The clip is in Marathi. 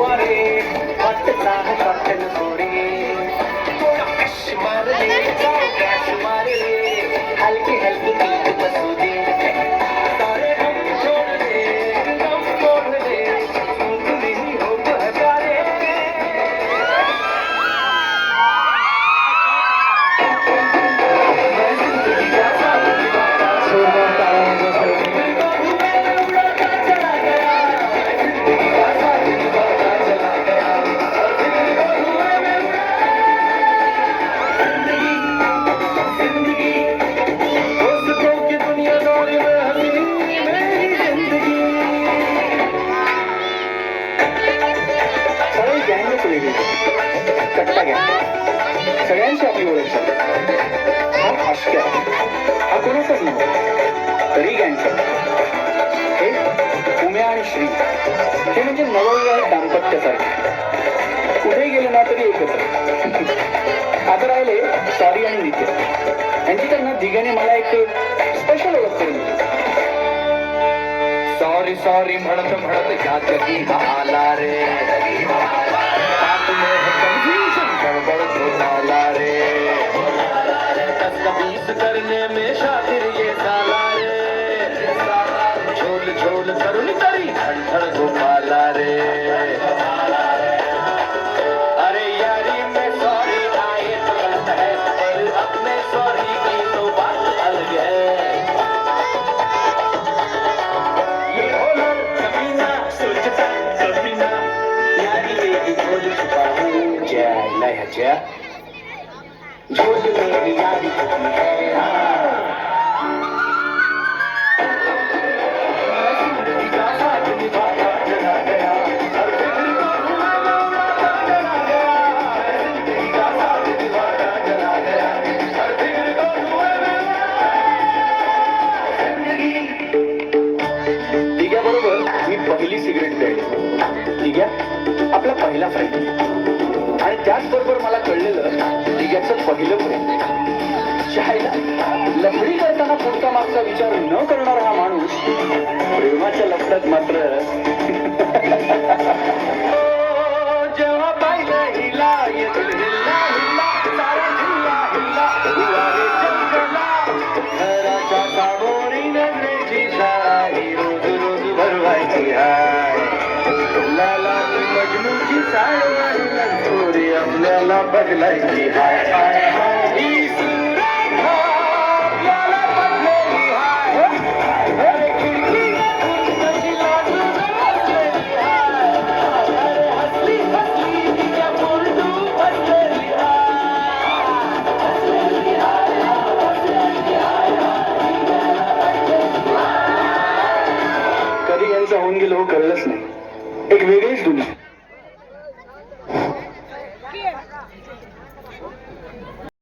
துவாரே பட்டு सगळी गँगच कट्टा गँग सगळ्यांची आपली ओळख झाली. हा आष्ट्या हा कोणाचाच नव्हता. तरी गँगचा. हे उम्या आणि श्री. हे म्हणजे नवविवाहित दाम्पत्यासारखे. कुठे गेले ना तरी एकत्र. आता राहिले सॉरी आणि नित्य. यांची त्यांना ना मला एक स्पेशल ओळख करून सॉरी सॉरी म्हणत म्हणत या जगी आला रे. करने में शातिर ये साला रे झोल झोल करुण करी धड़ धड़ गोपाला रे। अरे यारी में सॉरी आए तो गलत है पर अपने सॉरी की तो बात अलग है। ये होलर कमीना सोचता कमीना। यारी मेरी झोल छुपा हूँ जय लय जय। झोल मेरी है मी पहिली सिगरेट प्यायली. आपला पहिला फ्रेंड आणि त्याचबरोबर मला कळलेलं याचं पहिलं प्रेम शाळेला लफडी करताना पुढचा मागचा विचार न करणारा हा माणूस प्रेमाच्या लफड्यात मात्र जेव्हा रोज रोज भरवायची हाय. लाला मजनूची आपल्याला बदलायची हाय. हाय. कधी यांचं होऊन गेलं हो कळलंच नाही. एक वेगळीच दुनिया.